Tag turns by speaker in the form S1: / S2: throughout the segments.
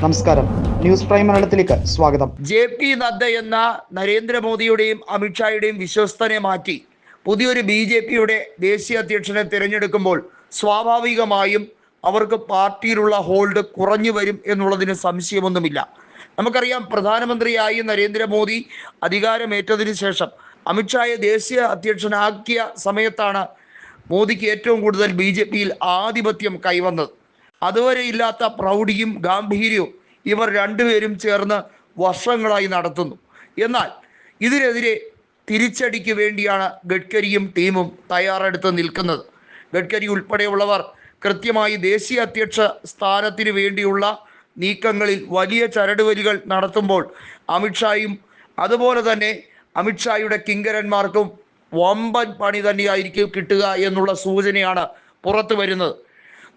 S1: നമസ്കാരം. News prime മലയാളത്തിലേക്ക് സ്വാഗതം.
S2: ജെ പി നദ്ദ എന്ന നരേന്ദ്രമോദിയുടെയും അമിത്ഷായുടെയും വിശ്വസ്തനെ മാറ്റി പുതിയൊരു ബി ജെ പിയുടെ ദേശീയ അധ്യക്ഷനെ തിരഞ്ഞെടുക്കുമ്പോൾ സ്വാഭാവികമായും അവർക്ക് പാർട്ടിയിലുള്ള ഹോൾഡ് കുറഞ്ഞു വരും എന്നുള്ളതിന് സംശയമൊന്നുമില്ല. നമുക്കറിയാം പ്രധാനമന്ത്രിയായി നരേന്ദ്രമോദി അധികാരമേറ്റതിനു ശേഷം അമിത്ഷായെ ദേശീയ അധ്യക്ഷനാക്കിയ സമയത്താണ് മോദിക്ക് ഏറ്റവും കൂടുതൽ ബി ജെ പിയിൽ ആധിപത്യം കൈവന്നത്. അതുവരെ ഇല്ലാത്ത പ്രൗഢിയും ഗാംഭീര്യവും ഇവർ രണ്ടുപേരും ചേർന്ന് വർഷങ്ങളായി നടത്തുന്നു. എന്നാൽ ഇതിനെതിരെ തിരിച്ചടിക്ക് വേണ്ടിയാണ് ഗഡ്കരിയും ടീമും തയ്യാറെടുത്ത് നിൽക്കുന്നത്. ഗഡ്കരി ഉൾപ്പെടെയുള്ളവർ കൃത്യമായി ദേശീയ അധ്യക്ഷ സ്ഥാനത്തിന് വേണ്ടിയുള്ള നീക്കങ്ങളിൽ വലിയ ചരടുവലികൾ നടത്തുമ്പോൾ അമിത്ഷായും അതുപോലെ തന്നെ അമിത്ഷായുടെ കിങ്കരന്മാർക്കും വമ്പൻ പണി തന്നെയായിരിക്കും കിട്ടുക എന്നുള്ള സൂചനയാണ് പുറത്തു വരുന്നത്.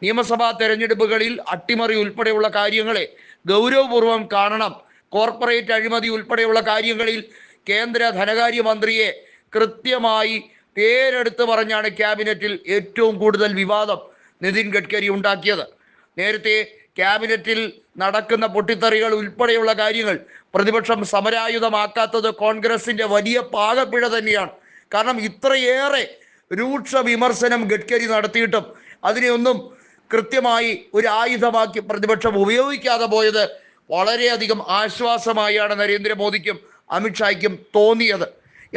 S2: നിയമസഭാ തെരഞ്ഞെടുപ്പുകളിൽ അട്ടിമറി ഉൾപ്പെടെയുള്ള കാര്യങ്ങളെ ഗൗരവപൂർവം കാണണം. കോർപ്പറേറ്റ് അഴിമതി ഉൾപ്പെടെയുള്ള കാര്യങ്ങളിൽ കേന്ദ്ര ധനകാര്യമന്ത്രിയെ കൃത്യമായി പേരെടുത്ത് പറഞ്ഞാണ് ക്യാബിനറ്റിൽ ഏറ്റവും കൂടുതൽ വിവാദം നിതിൻ ഗഡ്കരി ഉണ്ടാക്കിയത്. നേരത്തെ ക്യാബിനറ്റിൽ നടക്കുന്ന പൊട്ടിത്തെറികൾ ഉൾപ്പെടെയുള്ള കാര്യങ്ങൾ പ്രതിപക്ഷം സമരായുധമാക്കാത്തത് കോൺഗ്രസിന്റെ വലിയ പാകപ്പിഴ തന്നെയാണ്. കാരണം ഇത്രയേറെ രൂക്ഷ വിമർശനം ഗഡ്കരി നടത്തിയിട്ടും അതിനെയൊന്നും കൃത്യമായി ഒരു ആയുധമാക്കി പ്രതിപക്ഷം ഉപയോഗിക്കാതെ പോയത് വളരെയധികം ആശ്വാസമായാണ് നരേന്ദ്രമോദിക്കും അമിത്ഷായ്ക്കും തോന്നിയത്.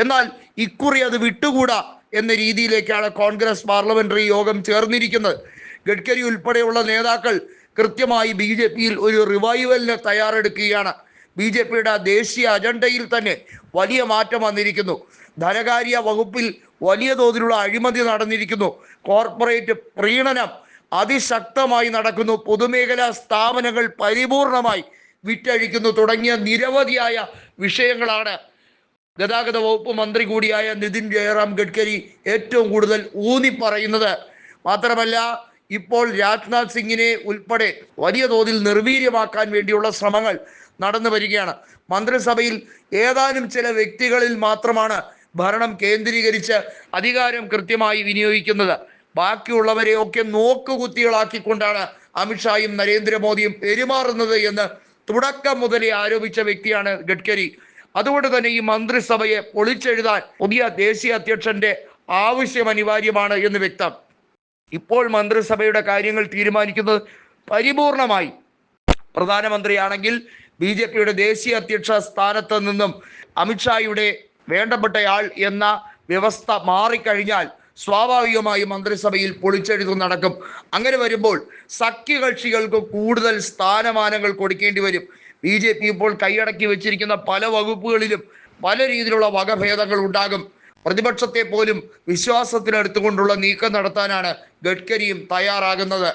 S2: എന്നാൽ ഇക്കുറി അത് വിട്ടുകൂടാ എന്ന രീതിയിലേക്കാണ് കോൺഗ്രസ് പാർലമെന്ററി യോഗം ചേർന്നിരിക്കുന്നത്. ഗഡ്കരി ഉൾപ്പെടെയുള്ള നേതാക്കൾ കൃത്യമായി ബി ജെ പിയിൽ ഒരു റിവൈവലിന് തയ്യാറെടുക്കുകയാണ്. ബി ജെ പിയുടെ ദേശീയ അജണ്ടയിൽ തന്നെ വലിയ മാറ്റം വന്നിരിക്കുന്നു. ധനകാര്യ വകുപ്പിൽ വലിയ തോതിലുള്ള അഴിമതി നടന്നിരിക്കുന്നു. കോർപ്പറേറ്റ് പ്രീണനം അതിശക്തമായി നടക്കുന്നു. പൊതുമേഖലാ സ്ഥാപനങ്ങൾ പരിപൂർണമായി വിറ്റഴിക്കുന്നു. തുടങ്ങിയ നിരവധിയായ വിഷയങ്ങളാണ്. ഗതാഗത വകുപ്പ് മന്ത്രി കൂടിയായ നിതിൻ ജയറാം ഗഡ്കരി ഏറ്റവും കൂടുതൽ ഊന്നി പറയുന്നത് മാത്രമല്ല ഇപ്പോൾ രാജ്നാഥ് സിംഗിനെ ഉൾപ്പെടെ വലിയ തോതിൽ നിർവീര്യമാക്കാൻ വേണ്ടിയുള്ള ശ്രമങ്ങൾ നടന്നു വരികയാണ്. മന്ത്രിസഭയിൽ ഏതാനും ചില വ്യക്തികളിൽ മാത്രമാണ് ഭരണം കേന്ദ്രീകരിച്ച് അധികാരം കൃത്യമായി വിനിയോഗിക്കുന്നത്. ബാക്കിയുള്ളവരെയൊക്കെ നോക്കുകുത്തികളാക്കിക്കൊണ്ടാണ് അമിത്ഷായും നരേന്ദ്രമോദിയും പെരുമാറുന്നത് എന്ന് തുടക്കം മുതലേ ആരോപിച്ച വ്യക്തിയാണ് ഗഡ്കരി. അതുകൊണ്ട് തന്നെ ഈ മന്ത്രിസഭയെ പൊളിച്ചെഴുതാൻ പുതിയ ദേശീയ അധ്യക്ഷന്റെ ആവശ്യം അനിവാര്യമാണ് എന്ന് വ്യക്തം. ഇപ്പോൾ മന്ത്രിസഭയുടെ കാര്യങ്ങൾ തീരുമാനിക്കുന്നത് പരിപൂർണമായി. പ്രധാനമന്ത്രിയാണെങ്കിൽ ബി ജെ പിയുടെ ദേശീയ അധ്യക്ഷ സ്ഥാനത്ത് നിന്നും അമിത്ഷായുടെ വേണ്ടപ്പെട്ടയാൾ എന്ന വ്യവസ്ഥ മാറിക്കഴിഞ്ഞാൽ സ്വാഭാവികമായും മന്ത്രിസഭയിൽ പൊളിച്ചെഴുത്തു നടക്കും. അങ്ങനെ വരുമ്പോൾ സഖ്യകക്ഷികൾക്ക് കൂടുതൽ സ്ഥാനമാനങ്ങൾ കൊടുക്കേണ്ടി വരും. ബി ജെ പി ഇപ്പോൾ കൈയടക്കി വെച്ചിരിക്കുന്ന പല വകുപ്പുകളിലും പല രീതിയിലുള്ള വകഭേദങ്ങൾ ഉണ്ടാകും. പ്രതിപക്ഷത്തെ പോലും വിശ്വാസത്തിലെടുത്തുകൊണ്ടുള്ള നീക്കം നടത്താനാണ് ഗഡ്കരിയും തയ്യാറാകുന്നത്.